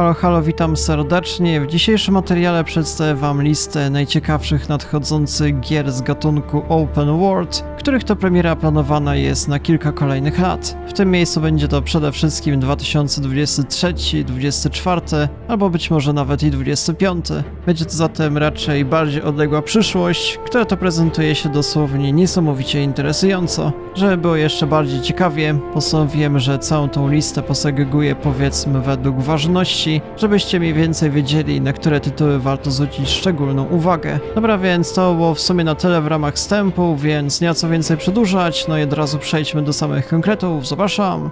Halo, halo, witam serdecznie. W dzisiejszym materiale przedstawię Wam listę najciekawszych nadchodzących gier z gatunku Open World, których to premiera planowana jest na kilka kolejnych lat. W tym miejscu będzie to przede wszystkim 2023, 2024 albo być może nawet i 25. Będzie to zatem raczej bardziej odległa przyszłość, która to prezentuje się dosłownie niesamowicie interesująco. Żeby było jeszcze bardziej ciekawie, postanowiłem, że całą tą listę posegreguję powiedzmy według ważności, żebyście mniej więcej wiedzieli, na które tytuły warto zwrócić szczególną uwagę. Dobra, więc to było w sumie na tyle w ramach wstępu, więc nie ma co więcej przedłużać, no i od razu przejdźmy do samych konkretów. Zapraszam!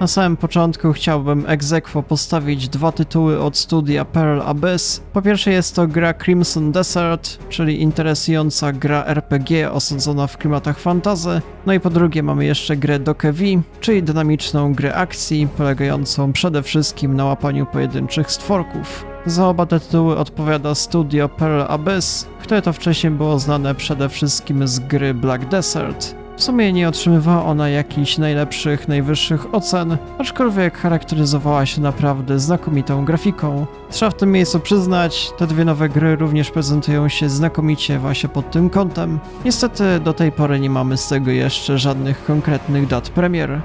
Na samym początku chciałbym aequo postawić dwa tytuły od studia Pearl Abyss. Po pierwsze jest to gra Crimson Desert, czyli interesująca gra RPG osadzona w klimatach fantazy. No i po drugie mamy jeszcze grę Dokevi, czyli dynamiczną grę akcji, polegającą przede wszystkim na łapaniu pojedynczych stworków. Za oba te tytuły odpowiada studio Pearl Abyss, które to wcześniej było znane przede wszystkim z gry Black Desert. W sumie nie otrzymywała ona jakichś najlepszych, najwyższych ocen, aczkolwiek charakteryzowała się naprawdę znakomitą grafiką. Trzeba w tym miejscu przyznać, te dwie nowe gry również prezentują się znakomicie właśnie pod tym kątem. Niestety do tej pory nie mamy z tego jeszcze żadnych konkretnych dat premier.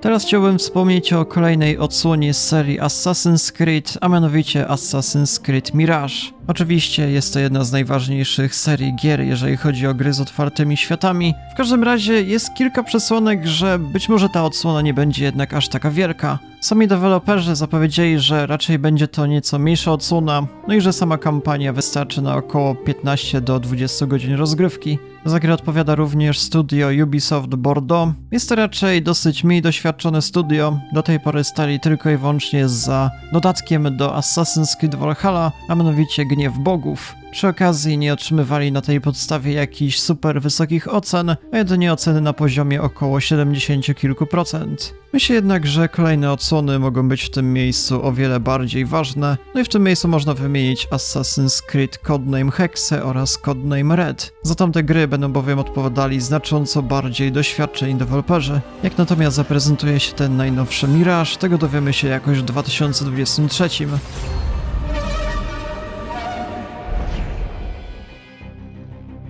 Teraz chciałbym wspomnieć o kolejnej odsłonie z serii Assassin's Creed, a mianowicie Assassin's Creed Mirage. Oczywiście jest to jedna z najważniejszych serii gier, jeżeli chodzi o gry z otwartymi światami. W każdym razie jest kilka przesłanek, że być może ta odsłona nie będzie jednak aż taka wielka. Sami deweloperzy zapowiedzieli, że raczej będzie to nieco mniejsza odsłona, no i że sama kampania wystarczy na około 15 do 20 godzin rozgrywki. Za grę odpowiada również studio Ubisoft Bordeaux. Jest to raczej dosyć mniej doświadczone studio, do tej pory stali tylko i wyłącznie za dodatkiem do Assassin's Creed Valhalla, a mianowicie Gniew Bogów. Przy okazji nie otrzymywali na tej podstawie jakichś super wysokich ocen, a jedynie oceny na poziomie około 70 kilku procent. Myślę jednak, że kolejne odsłony mogą być w tym miejscu o wiele bardziej ważne, no i w tym miejscu można wymienić Assassin's Creed Codename Hexe oraz Codename Red. Za tamte gry będą bowiem odpowiadali znacząco bardziej doświadczeni deweloperzy. Jak natomiast zaprezentuje się ten najnowszy Mirage, tego dowiemy się jakoś w 2023.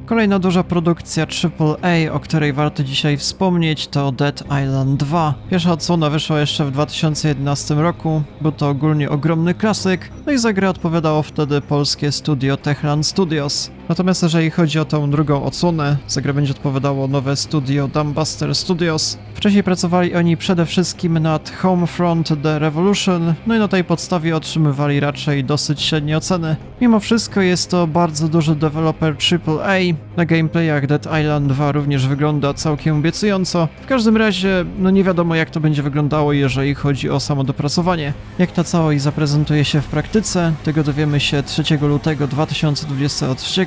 Kolejna duża produkcja AAA, o której warto dzisiaj wspomnieć, to Dead Island 2. Pierwsza odsłona wyszła jeszcze w 2011 roku, był to ogólnie ogromny klasyk, no i za grę odpowiadało wtedy polskie studio Techland Studios. Natomiast jeżeli chodzi o tą drugą odsłonę, za grę będzie odpowiadało nowe studio Dumbbuster Studios. Wcześniej pracowali oni przede wszystkim nad Homefront The Revolution, no i na tej podstawie otrzymywali raczej dosyć średnie oceny. Mimo wszystko jest to bardzo duży deweloper AAA, na gameplayach Dead Island 2 również wygląda całkiem obiecująco. W każdym razie, no nie wiadomo jak to będzie wyglądało, jeżeli chodzi o samo dopracowanie. Jak ta całość zaprezentuje się w praktyce, tego dowiemy się 3 lutego 2023.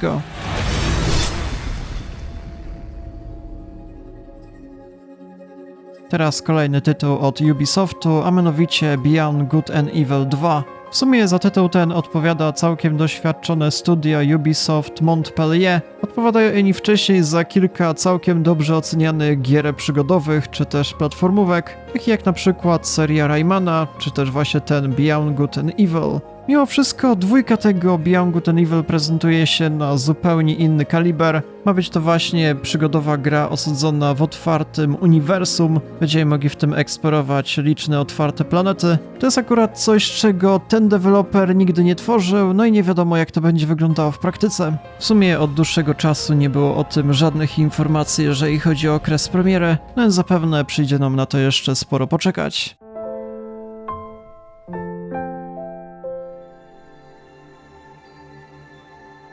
Teraz kolejny tytuł od Ubisoftu, a mianowicie Beyond Good and Evil 2. W sumie za tytuł ten odpowiada całkiem doświadczone studia Ubisoft Montpellier. Odpowiadają oni wcześniej za kilka całkiem dobrze ocenianych gier przygodowych czy też platformówek, takich jak na przykład seria Raymana, czy też właśnie ten Beyond Good and Evil. Mimo wszystko dwójka tego Beyond Good and Evil prezentuje się na zupełnie inny kaliber. Ma być to właśnie przygodowa gra osadzona w otwartym uniwersum. Będziemy mogli w tym eksplorować liczne otwarte planety. To jest akurat coś, czego ten deweloper nigdy nie tworzył, no i nie wiadomo jak to będzie wyglądało w praktyce. W sumie od dłuższego czasu nie było o tym żadnych informacji, jeżeli chodzi o okres premiery, no więc zapewne przyjdzie nam na to jeszcze sporo poczekać.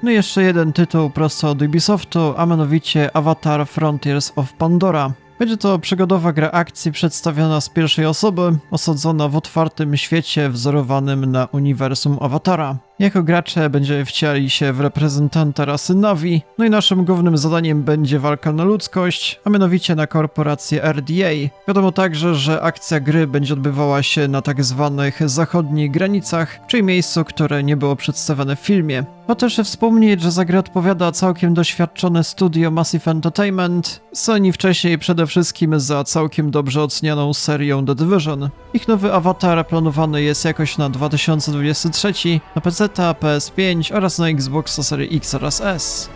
No i jeszcze jeden tytuł prosto od Ubisoftu, a mianowicie Avatar Frontiers of Pandora. Będzie to przygodowa gra akcji przedstawiona z pierwszej osoby, osadzona w otwartym świecie wzorowanym na uniwersum Awatara. Jako gracze będziemy wcieli się w reprezentanta rasy Navi, no i naszym głównym zadaniem będzie walka na ludzkość, a mianowicie na korporację RDA. Wiadomo także, że akcja gry będzie odbywała się na tak zwanych zachodnich granicach, czyli miejscu, które nie było przedstawione w filmie. Warto też wspomnieć, że za grę odpowiada całkiem doświadczone studio Massive Entertainment, Sony wcześniej przede wszystkim za całkiem dobrze ocenianą serią The Division. Ich nowy awatar planowany jest jakoś na 2023 na PC, PS5 oraz na Xboxa Series X oraz S.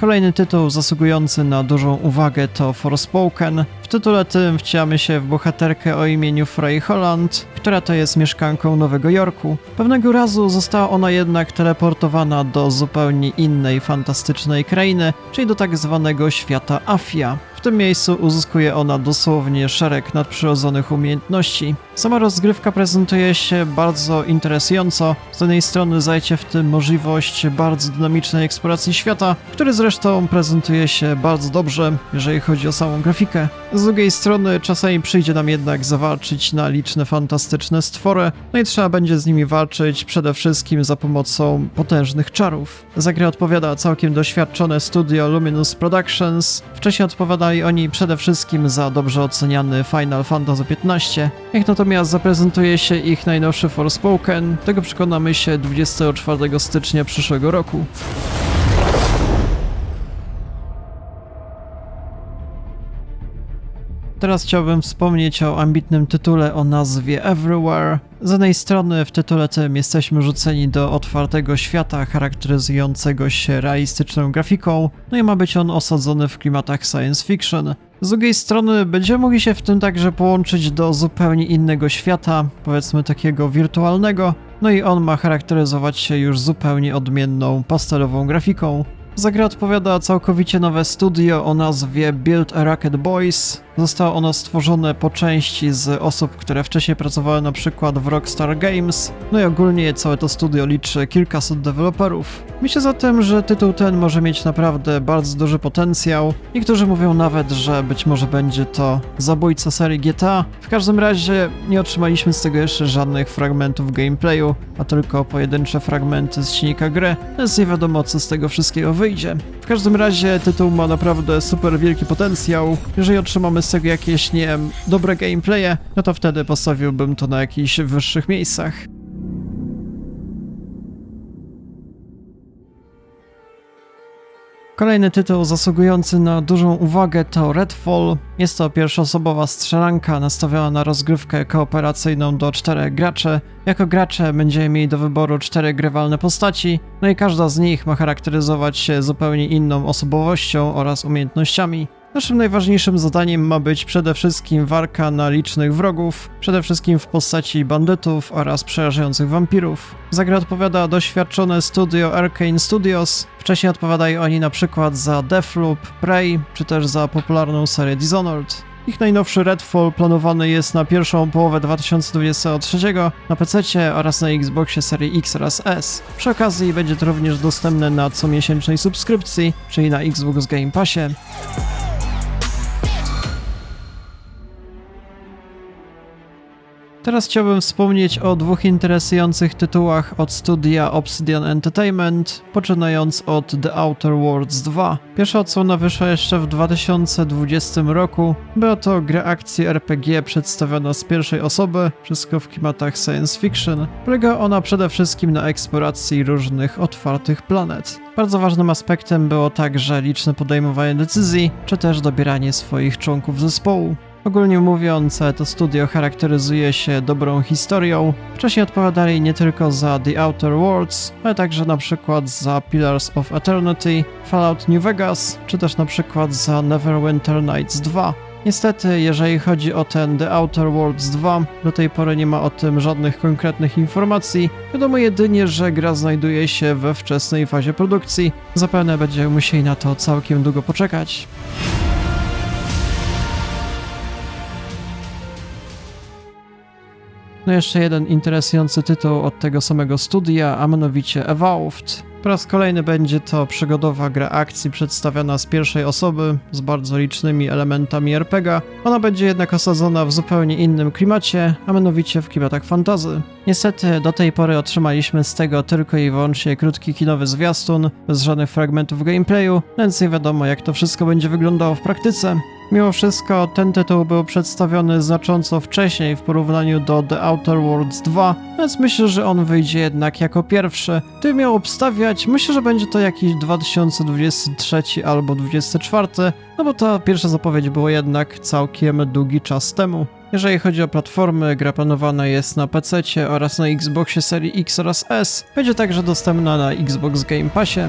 Kolejny tytuł zasługujący na dużą uwagę to Forspoken. W tytule tym wcielamy się w bohaterkę o imieniu Frey Holland, która to jest mieszkanką Nowego Jorku. Pewnego razu została ona jednak teleportowana do zupełnie innej fantastycznej krainy, czyli do tak zwanego świata Afia. Tym miejscu uzyskuje ona dosłownie szereg nadprzyrodzonych umiejętności. Sama rozgrywka prezentuje się bardzo interesująco. Z jednej strony zajcie w tym możliwość bardzo dynamicznej eksploracji świata, który zresztą prezentuje się bardzo dobrze, jeżeli chodzi o samą grafikę. Z drugiej strony czasami przyjdzie nam jednak zawalczyć na liczne fantastyczne stwory, no i trzeba będzie z nimi walczyć przede wszystkim za pomocą potężnych czarów. Za grę odpowiada całkiem doświadczone studio Luminous Productions. Wcześniej odpowiadali oni przede wszystkim za dobrze oceniany Final Fantasy XV. Jak natomiast zaprezentuje się ich najnowszy Forspoken, tego przekonamy się 24 stycznia przyszłego roku. Teraz chciałbym wspomnieć o ambitnym tytule o nazwie Everywhere. Z jednej strony w tytule tym jesteśmy rzuceni do otwartego świata charakteryzującego się realistyczną grafiką, no i ma być on osadzony w klimatach science fiction. Z drugiej strony będziemy mogli się w tym także połączyć do zupełnie innego świata, powiedzmy takiego wirtualnego, no i on ma charakteryzować się już zupełnie odmienną pastelową grafiką. Za grę odpowiada całkowicie nowe studio o nazwie Build a Rocket Boys. Zostało ono stworzone po części z osób, które wcześniej pracowały na przykład w Rockstar Games, no i ogólnie całe to studio liczy kilkaset deweloperów. Myślę zatem, że tytuł ten może mieć naprawdę bardzo duży potencjał. Niektórzy mówią nawet, że być może będzie to zabójca serii GTA. W każdym razie nie otrzymaliśmy z tego jeszcze żadnych fragmentów gameplayu, a tylko pojedyncze fragmenty z silnika gry, więc nie wiadomo co z tego wszystkiego wyjdzie. W każdym razie tytuł ma naprawdę super wielki potencjał. Jeżeli otrzymamy z tego jakieś, nie wiem, dobre gameplaye, no to wtedy postawiłbym to na jakichś wyższych miejscach. Kolejny tytuł zasługujący na dużą uwagę to Redfall. Jest to pierwszoosobowa strzelanka nastawiona na rozgrywkę kooperacyjną do czterech graczy. Jako gracze będziemy mieli do wyboru cztery grywalne postaci, no i każda z nich ma charakteryzować się zupełnie inną osobowością oraz umiejętnościami. Naszym najważniejszym zadaniem ma być przede wszystkim walka na licznych wrogów, przede wszystkim w postaci bandytów oraz przerażających wampirów. Za grę odpowiada doświadczone studio Arcane Studios. Wcześniej odpowiadali oni na przykład za Deathloop, Prey, czy też za popularną serię Dishonored. Ich najnowszy Redfall planowany jest na pierwszą połowę 2023 na PC oraz na Xboxie serii X oraz S. Przy okazji będzie to również dostępne na comiesięcznej subskrypcji, czyli na Xbox Game Passie. Teraz chciałbym wspomnieć o dwóch interesujących tytułach od studia Obsidian Entertainment, poczynając od The Outer Worlds 2. Pierwsza odsłona wyszła jeszcze w 2020 roku. Była to gra akcji RPG przedstawiona z pierwszej osoby, wszystko w klimatach science fiction. Polega ona przede wszystkim na eksploracji różnych otwartych planet. Bardzo ważnym aspektem było także liczne podejmowanie decyzji, czy też dobieranie swoich członków zespołu. Ogólnie mówiąc, to studio charakteryzuje się dobrą historią. Wcześniej odpowiadali nie tylko za The Outer Worlds, ale także na przykład za Pillars of Eternity, Fallout New Vegas, czy też na przykład za Neverwinter Nights 2. Niestety, jeżeli chodzi o ten The Outer Worlds 2, do tej pory nie ma o tym żadnych konkretnych informacji. Wiadomo jedynie, że gra znajduje się we wczesnej fazie produkcji. Zapewne będziemy musieli na to całkiem długo poczekać. No jeszcze jeden interesujący tytuł od tego samego studia, a mianowicie Evolved. Po raz kolejny będzie to przygodowa gra akcji przedstawiana z pierwszej osoby, z bardzo licznymi elementami RPGa. Ona będzie jednak osadzona w zupełnie innym klimacie, a mianowicie w klimatach fantazy. Niestety do tej pory otrzymaliśmy z tego tylko i wyłącznie krótki kinowy zwiastun, bez żadnych fragmentów gameplayu, więc nie wiadomo jak to wszystko będzie wyglądało w praktyce. Mimo wszystko ten tytuł był przedstawiony znacząco wcześniej w porównaniu do The Outer Worlds 2, więc myślę, że on wyjdzie jednak jako pierwszy. Gdyby miał obstawiać, myślę, że będzie to jakiś 2023 albo 2024, no bo ta pierwsza zapowiedź była jednak całkiem długi czas temu. Jeżeli chodzi o platformy, gra planowana jest na PC oraz na Xboxie serii X oraz S. Będzie także dostępna na Xbox Game Passie.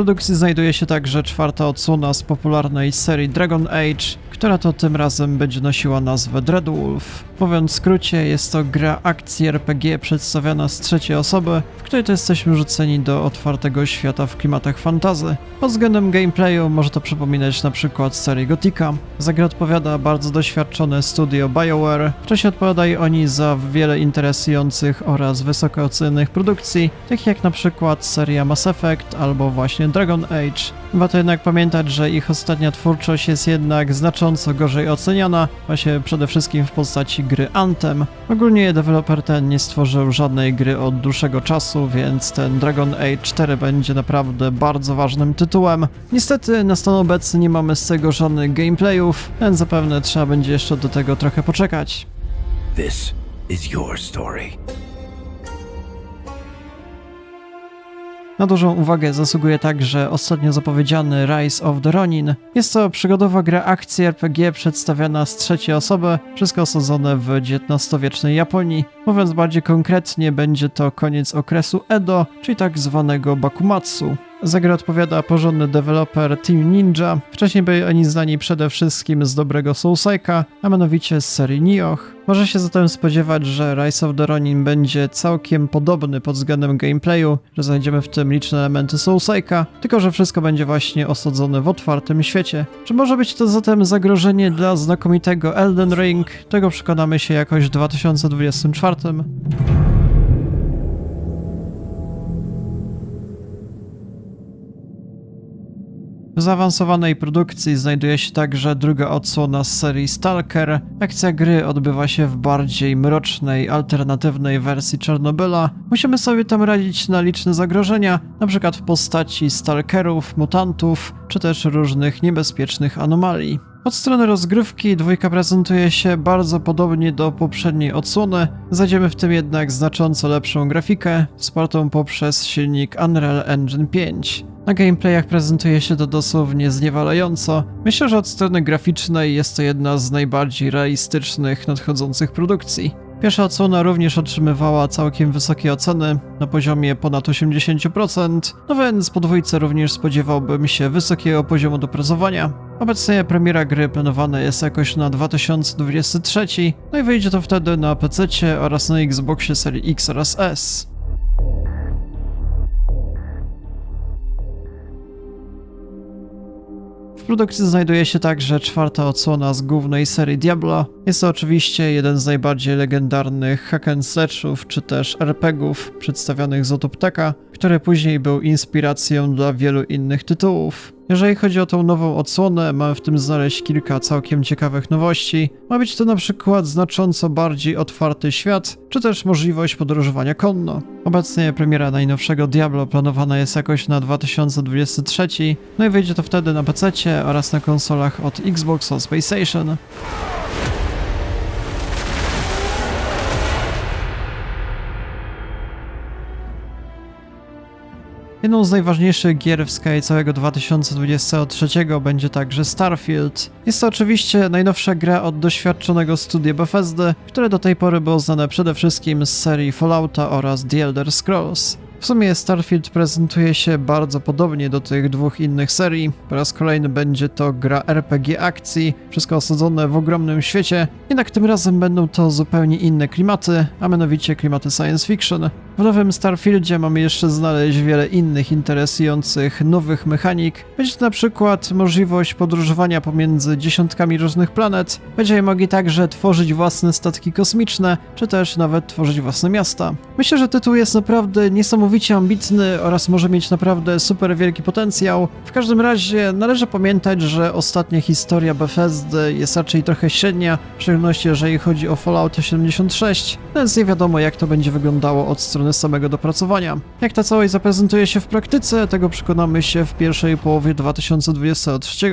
Produkcji znajduje się także czwarta odsłona z popularnej serii Dragon Age, która to tym razem będzie nosiła nazwę Dreadwolf. Mówiąc w skrócie, jest to gra akcji RPG przedstawiana z trzeciej osoby, w której to jesteśmy rzuceni do otwartego świata w klimatach fantazy. Pod względem gameplayu może to przypominać na przykład serię Gotika. Za grę odpowiada bardzo doświadczone studio BioWare. Wcześniej odpowiadali oni za wiele interesujących oraz wysoko ocenionych produkcji, takich jak na przykład seria Mass Effect albo właśnie Dragon Age. Warto jednak pamiętać, że ich ostatnia twórczość jest jednak znacząco gorzej oceniana, właśnie przede wszystkim w postaci gry Anthem. Ogólnie deweloper ten nie stworzył żadnej gry od dłuższego czasu, więc ten Dragon Age 4 będzie naprawdę bardzo ważnym tytułem. Niestety na stan obecny nie mamy z tego żadnych gameplayów, więc zapewne trzeba będzie jeszcze do tego trochę poczekać. This is your story. Na dużą uwagę zasługuje także ostatnio zapowiedziany Rise of the Ronin. Jest to przygodowa gra akcji RPG przedstawiana z trzeciej osoby, wszystko osadzone w XIX-wiecznej Japonii. Mówiąc bardziej konkretnie, będzie to koniec okresu Edo, czyli tak zwanego Bakumatsu. Za grę odpowiada porządny deweloper Team Ninja. Wcześniej byli oni znani przede wszystkim z dobrego Soulsike'a, a mianowicie z serii Nioh. Może się zatem spodziewać, że Rise of the Ronin będzie całkiem podobny pod względem gameplayu, że znajdziemy w tym liczne elementy Soulsike'a, tylko że wszystko będzie właśnie osadzone w otwartym świecie. Czy może być to zatem zagrożenie dla znakomitego Elden Ring? Tego przekonamy się jakoś w 2024. W zaawansowanej produkcji znajduje się także druga odsłona z serii Stalker. Akcja gry odbywa się w bardziej mrocznej, alternatywnej wersji Czarnobyla. Musimy sobie tam radzić na liczne zagrożenia, np. w postaci stalkerów, mutantów, czy też różnych niebezpiecznych anomalii. Od strony rozgrywki dwójka prezentuje się bardzo podobnie do poprzedniej odsłony, znajdziemy w tym jednak znacząco lepszą grafikę, wspartą poprzez silnik Unreal Engine 5. Na gameplayach prezentuje się to dosłownie zniewalająco. Myślę, że od strony graficznej jest to jedna z najbardziej realistycznych nadchodzących produkcji. Pierwsza odsłona również otrzymywała całkiem wysokie oceny, na poziomie ponad 80%, no więc po dwójce również spodziewałbym się wysokiego poziomu dopracowania. Obecnie premiera gry planowana jest jakoś na 2023, no i wyjdzie to wtedy na PC oraz na Xboxie serii X oraz S. produkcji znajduje się także czwarta odsłona z głównej serii Diablo. Jest to oczywiście jeden z najbardziej legendarnych hack and czy też RPGów przedstawionych z Otopteka, który później był inspiracją dla wielu innych tytułów. Jeżeli chodzi o tą nową odsłonę, mamy w tym znaleźć kilka całkiem ciekawych nowości. Ma być to na przykład znacząco bardziej otwarty świat, czy też możliwość podróżowania konno. Obecnie premiera najnowszego Diablo planowana jest jakoś na 2023, no i wyjdzie to wtedy na PC oraz na konsolach od Xbox oraz PlayStation. Jedną z najważniejszych gier w skali całego 2023 będzie także Starfield. Jest to oczywiście najnowsza gra od doświadczonego studia Bethesdy, które do tej pory było znane przede wszystkim z serii Fallouta oraz The Elder Scrolls. W sumie Starfield prezentuje się bardzo podobnie do tych dwóch innych serii. Po raz kolejny będzie to gra RPG akcji, wszystko osadzone w ogromnym świecie, jednak tym razem będą to zupełnie inne klimaty, a mianowicie klimaty science fiction. W nowym Starfieldzie mamy jeszcze znaleźć wiele innych interesujących nowych mechanik. Będzie to na przykład możliwość podróżowania pomiędzy dziesiątkami różnych planet. Będziemy mogli także tworzyć własne statki kosmiczne, czy też nawet tworzyć własne miasta. Myślę, że tytuł jest naprawdę niesamowicie ambitny oraz może mieć naprawdę super wielki potencjał. W każdym razie należy pamiętać, że ostatnia historia Bethesdy jest raczej trochę średnia, w szczególności jeżeli chodzi o Fallout 76, więc nie wiadomo jak to będzie wyglądało od strony samego dopracowania. Jak ta całość zaprezentuje się w praktyce, tego przekonamy się w pierwszej połowie 2023.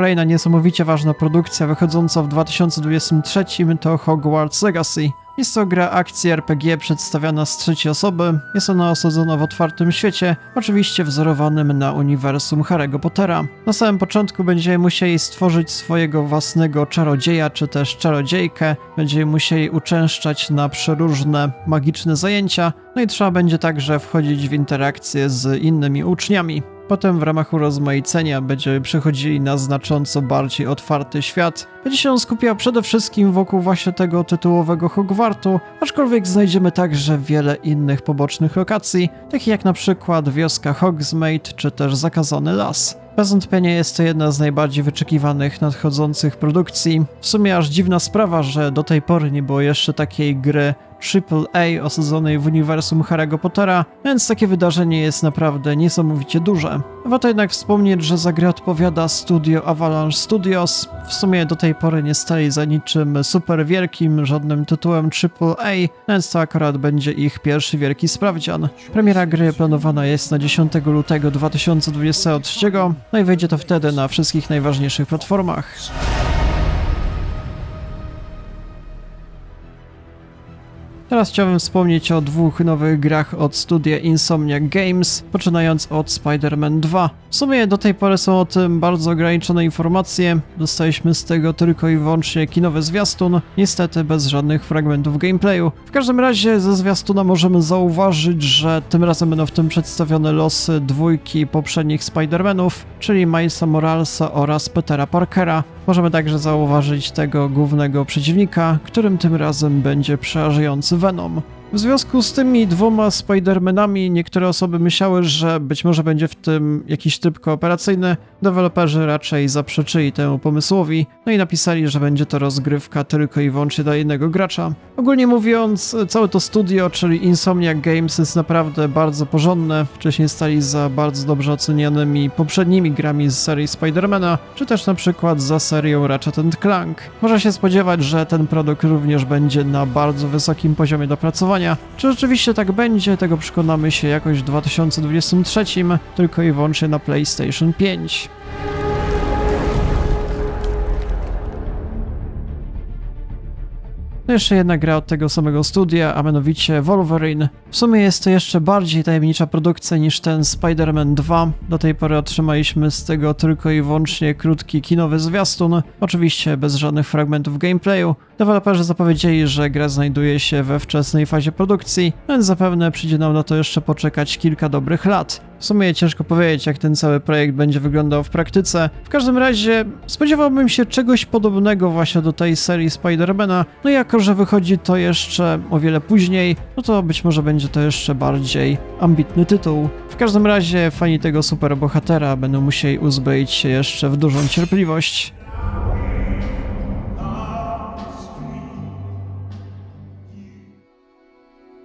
Kolejna niesamowicie ważna produkcja wychodząca w 2023 to Hogwarts Legacy. Jest to gra akcji RPG przedstawiana z trzeciej osoby. Jest ona osadzona w otwartym świecie, oczywiście wzorowanym na uniwersum Harry'ego Pottera. Na samym początku będziemy musieli stworzyć swojego własnego czarodzieja czy też czarodziejkę. Będziemy musieli uczęszczać na przeróżne magiczne zajęcia, no i trzeba będzie także wchodzić w interakcje z innymi uczniami. Potem w ramach urozmaicenia będziemy przechodzili na znacząco bardziej otwarty świat. Będzie się on skupiał przede wszystkim wokół właśnie tego tytułowego Hogwartu, aczkolwiek znajdziemy także wiele innych pobocznych lokacji, takich jak na przykład wioska Hogsmeade czy też Zakazany Las. Bez wątpienia jest to jedna z najbardziej wyczekiwanych nadchodzących produkcji. W sumie aż dziwna sprawa, że do tej pory nie było jeszcze takiej gry AAA osadzonej w uniwersum Harry'ego Pottera, więc takie wydarzenie jest naprawdę niesamowicie duże. Warto jednak wspomnieć, że za grę odpowiada studio Avalanche Studios. W sumie do tej pory nie stali za niczym super wielkim, żadnym tytułem AAA, więc to akurat będzie ich pierwszy wielki sprawdzian. Premiera gry planowana jest na 10 lutego 2023, no i wyjdzie to wtedy na wszystkich najważniejszych platformach. Teraz chciałbym wspomnieć o dwóch nowych grach od studia Insomniac Games, poczynając od Spider-Man 2. W sumie do tej pory są o tym bardzo ograniczone informacje, dostaliśmy z tego tylko i wyłącznie kinowy zwiastun, niestety bez żadnych fragmentów gameplayu. W każdym razie ze zwiastuna możemy zauważyć, że tym razem będą w tym przedstawione losy dwójki poprzednich Spider-Manów, czyli Milesa Moralesa oraz Petera Parkera. Możemy także zauważyć tego głównego przeciwnika, którym tym razem będzie przerażający Venom. W związku z tymi dwoma Spider-Manami niektóre osoby myślały, że być może będzie w tym jakiś tryb kooperacyjny. Deweloperzy raczej zaprzeczyli temu pomysłowi, no i napisali, że będzie to rozgrywka tylko i wyłącznie dla jednego gracza. Ogólnie mówiąc, całe to studio, czyli Insomniac Games jest naprawdę bardzo porządne. Wcześniej stali za bardzo dobrze ocenianymi poprzednimi grami z serii Spider-Mana, czy też na przykład za serią Ratchet Clank. Można się spodziewać, że ten produkt również będzie na bardzo wysokim poziomie dopracowania. Czy rzeczywiście tak będzie, tego przekonamy się jakoś w 2023, tylko i wyłącznie na PlayStation 5. No jeszcze jedna gra od tego samego studia, a mianowicie Wolverine. W sumie jest to jeszcze bardziej tajemnicza produkcja niż ten Spider-Man 2. Do tej pory otrzymaliśmy z tego tylko i wyłącznie krótki kinowy zwiastun, oczywiście bez żadnych fragmentów gameplayu. Deweloperzy zapowiedzieli, że gra znajduje się we wczesnej fazie produkcji, więc zapewne przyjdzie nam na to jeszcze poczekać kilka dobrych lat. W sumie ciężko powiedzieć, jak ten cały projekt będzie wyglądał w praktyce. W każdym razie spodziewałbym się czegoś podobnego właśnie do tej serii Spidermana. No i jako, że wychodzi to jeszcze o wiele później, no to być może będzie to jeszcze bardziej ambitny tytuł. W każdym razie fani tego superbohatera będą musieli uzbroić się jeszcze w dużą cierpliwość.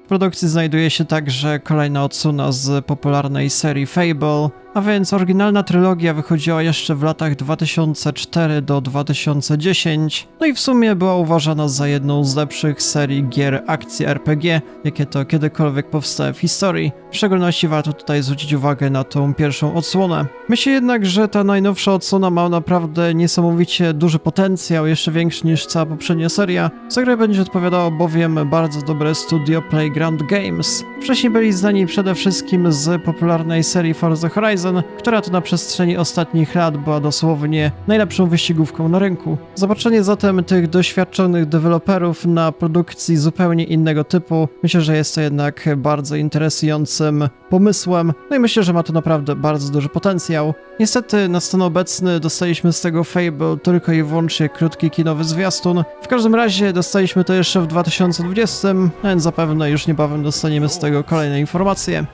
W produkcji znajduje się także kolejna odsłona z popularnej serii Fable, a więc oryginalna trylogia wychodziła jeszcze w latach 2004 do 2010, no i w sumie była uważana za jedną z lepszych serii gier akcji RPG, jakie to kiedykolwiek powstały w historii. W szczególności warto tutaj zwrócić uwagę na tą pierwszą odsłonę. Myślę jednak, że ta najnowsza odsłona ma naprawdę niesamowicie duży potencjał, jeszcze większy niż cała poprzednia seria. Za grę będzie odpowiadało bowiem bardzo dobre studio Playground Games. Wcześniej byli znani przede wszystkim z popularnej serii Forza Horizon, Horizon, która to na przestrzeni ostatnich lat była dosłownie najlepszą wyścigówką na rynku. Zobaczenie zatem tych doświadczonych deweloperów na produkcji zupełnie innego typu, myślę, że jest to jednak bardzo interesującym pomysłem, no i myślę, że ma to naprawdę bardzo duży potencjał. Niestety na stan obecny dostaliśmy z tego Fable tylko i wyłącznie krótki kinowy zwiastun. W każdym razie dostaliśmy to jeszcze w 2020, no więc zapewne już niebawem dostaniemy z tego kolejne informacje.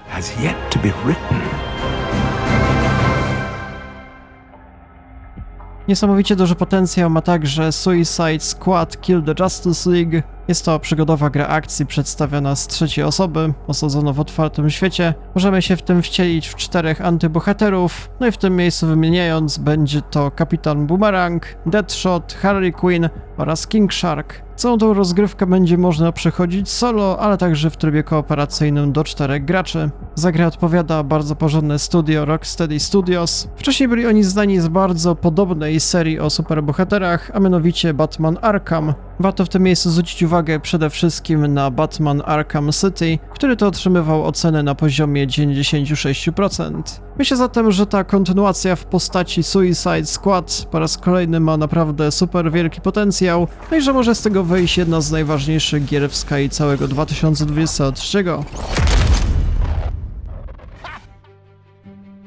Niesamowicie duży potencjał ma także Suicide Squad Kill the Justice League. Jest to przygodowa gra akcji przedstawiona z trzeciej osoby, osadzona w otwartym świecie. Możemy się w tym wcielić w czterech antybohaterów, no i w tym miejscu wymieniając będzie to Kapitan Boomerang, Deadshot, Harley Quinn oraz King Shark. Całą tą rozgrywkę będzie można przechodzić solo, ale także w trybie kooperacyjnym do czterech graczy. Za grę odpowiada bardzo porządne studio Rocksteady Studios. Wcześniej byli oni znani z bardzo podobnej serii o superbohaterach, a mianowicie Batman Arkham. Warto w tym miejscu zwrócić uwagę przede wszystkim na Batman Arkham City, który to otrzymywał ocenę na poziomie 96%. Myślę zatem, że ta kontynuacja w postaci Suicide Squad po raz kolejny ma naprawdę super wielki potencjał, no i że może z tego wyjść jedna z najważniejszych gier w skali całego 2023.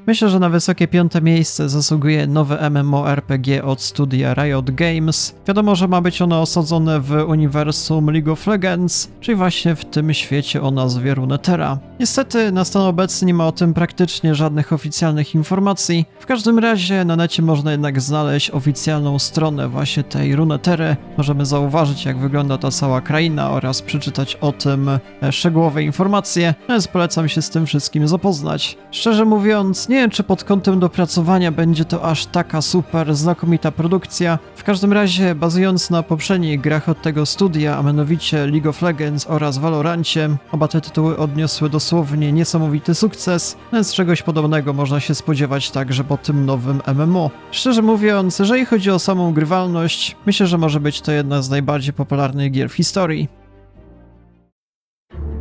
Myślę, że na wysokie piąte miejsce zasługuje nowe MMORPG od studia Riot Games. Wiadomo, że ma być ono osadzone w uniwersum League of Legends, czyli właśnie w tym świecie o nazwie Runeterra. Niestety na stan obecny nie ma o tym praktycznie żadnych oficjalnych informacji. W każdym razie na necie można jednak znaleźć oficjalną stronę właśnie tej Runeterry. Możemy zauważyć jak wygląda ta cała kraina oraz przeczytać o tym e, szczegółowe informacje, więc polecam się z tym wszystkim zapoznać. Szczerze mówiąc, nie wiem czy pod kątem dopracowania będzie to aż taka super znakomita produkcja. W każdym razie bazując na poprzednich grach od tego studia, a mianowicie League of Legends oraz Valorancie, oba te tytuły odniosły dosłownie niesamowity sukces, więc czegoś podobnego można się spodziewać także po tym nowym MMO. Szczerze mówiąc, jeżeli chodzi o samą grywalność, myślę, że może być to jedna z najbardziej popularnych gier w historii.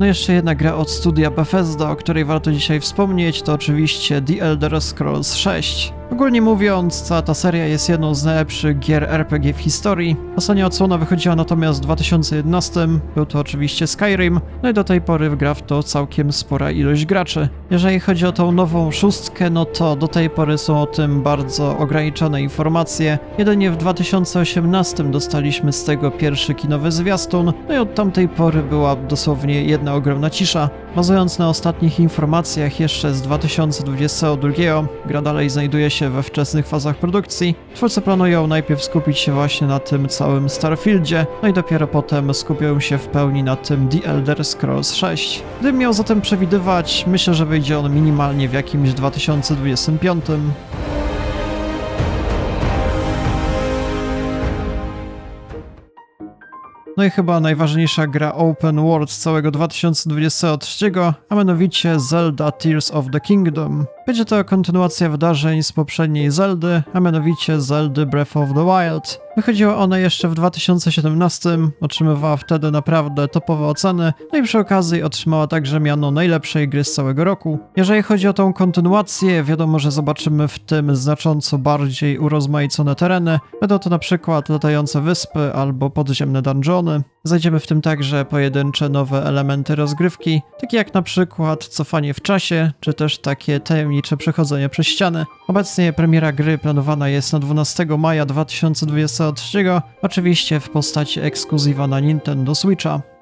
No jeszcze jedna gra od studia Bethesda, o której warto dzisiaj wspomnieć, to oczywiście The Elder Scrolls 6. Ogólnie mówiąc, cała ta seria jest jedną z najlepszych gier RPG w historii. Ostatnia odsłona wychodziła natomiast w 2011, był to oczywiście Skyrim, no i do tej pory gra w to całkiem spora ilość graczy. Jeżeli chodzi o tą nową szóstkę, no to do tej pory są o tym bardzo ograniczone informacje. Jedynie w 2018 dostaliśmy z tego pierwszy kinowy zwiastun, no i od tamtej pory była dosłownie jedna ogromna cisza. Bazując na ostatnich informacjach jeszcze z 2022, gra dalej znajduje się we wczesnych fazach produkcji. Twórcy planują najpierw skupić się właśnie na tym całym Starfieldzie, no i dopiero potem skupią się w pełni na tym The Elder Scrolls 6. Gdybym miał zatem przewidywać, myślę, że wyjdzie on minimalnie w jakimś 2025. No i chyba najważniejsza gra open world z całego 2023, a mianowicie Zelda Tears of the Kingdom. Będzie to kontynuacja wydarzeń z poprzedniej Zeldy, a mianowicie Zeldy Breath of the Wild. Wychodziła ona jeszcze w 2017, otrzymywała wtedy naprawdę topowe oceny, no i przy okazji otrzymała także miano najlepszej gry z całego roku. Jeżeli chodzi o tą kontynuację, wiadomo, że zobaczymy w tym znacząco bardziej urozmaicone tereny. Będą to na przykład latające wyspy albo podziemne dungeony. Znajdziemy w tym także pojedyncze nowe elementy rozgrywki, takie jak na przykład cofanie w czasie, czy też takie tajemnicze przechodzenie przez ściany. Obecnie premiera gry planowana jest na 12 maja 2023, oczywiście w postaci ekskluzywa na Nintendo Switcha.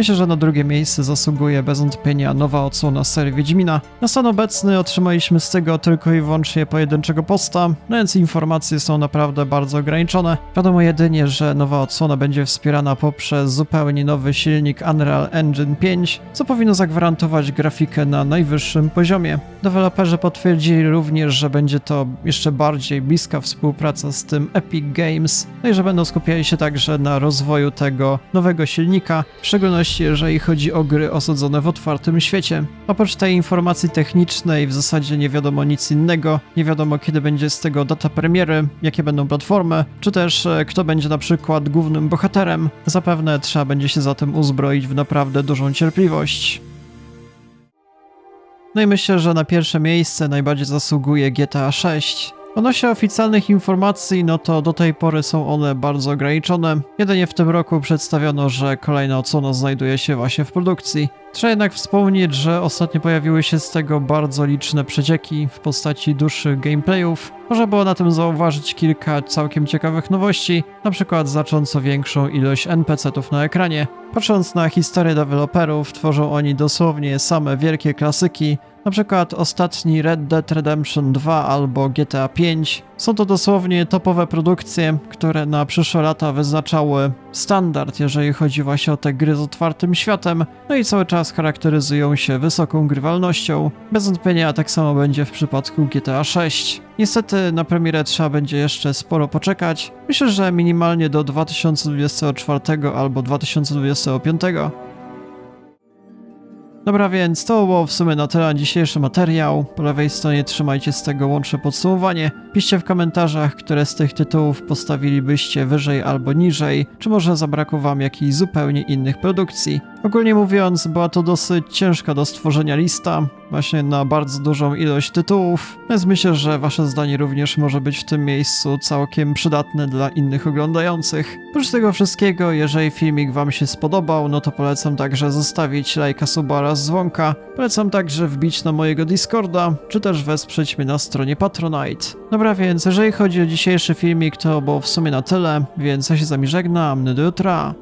Myślę, że na drugie miejsce zasługuje bez wątpienia nowa odsłona serii Wiedźmina. Na stan obecny otrzymaliśmy z tego tylko i wyłącznie pojedynczego posta, no więc informacje są naprawdę bardzo ograniczone. Wiadomo jedynie, że nowa odsłona będzie wspierana poprzez zupełnie nowy silnik Unreal Engine 5, co powinno zagwarantować grafikę na najwyższym poziomie. Deweloperzy potwierdzili również, że będzie to jeszcze bardziej bliska współpraca z tym Epic Games, no i że będą skupiali się także na rozwoju tego nowego silnika, w szczególności nowości, jeżeli chodzi o gry osadzone w otwartym świecie. Oprócz tej informacji technicznej w zasadzie nie wiadomo nic innego, nie wiadomo kiedy będzie z tego data premiery, jakie będą platformy, czy też e, kto będzie na przykład głównym bohaterem. Zapewne trzeba będzie się zatem uzbroić w naprawdę dużą cierpliwość. No i myślę, że na pierwsze miejsce najbardziej zasługuje GTA 6. Odnośnie oficjalnych informacji, no to do tej pory są one bardzo ograniczone. Jedynie w tym roku przedstawiono, że kolejna odsłona znajduje się właśnie w produkcji. Trzeba jednak wspomnieć, że ostatnio pojawiły się z tego bardzo liczne przecieki w postaci dłuższych gameplayów. Można było na tym zauważyć kilka całkiem ciekawych nowości, przykład znacząco większą ilość NPC-ów na ekranie. Patrząc na historię deweloperów, tworzą oni dosłownie same wielkie klasyki, przykład ostatni Red Dead Redemption 2 albo GTA 5. Są to dosłownie topowe produkcje, które na przyszłe lata wyznaczały standard, jeżeli chodzi właśnie o te gry z otwartym światem, no i cały czas charakteryzują się wysoką grywalnością. Bez wątpienia tak samo będzie w przypadku GTA 6. Niestety na premierę trzeba będzie jeszcze sporo poczekać. Myślę, że minimalnie do 2024 albo 2025. Dobra, więc to było w sumie na tyle dzisiejszy materiał. Po lewej stronie trzymajcie z tego łączne podsumowanie. Piszcie w komentarzach, które z tych tytułów postawilibyście wyżej albo niżej, czy może zabrakło wam jakichś zupełnie innych produkcji. Ogólnie mówiąc, była to dosyć ciężka do stworzenia lista, właśnie na bardzo dużą ilość tytułów, więc myślę, że wasze zdanie również może być w tym miejscu całkiem przydatne dla innych oglądających. Oprócz tego wszystkiego, jeżeli filmik wam się spodobał, no to polecam także zostawić lajka, suba oraz dzwonka. Polecam także wbić na mojego Discorda, czy też wesprzeć mnie na stronie Patronite. Dobra, więc jeżeli chodzi o dzisiejszy filmik, to było w sumie na tyle, więc ja się z wami żegnam, do jutra.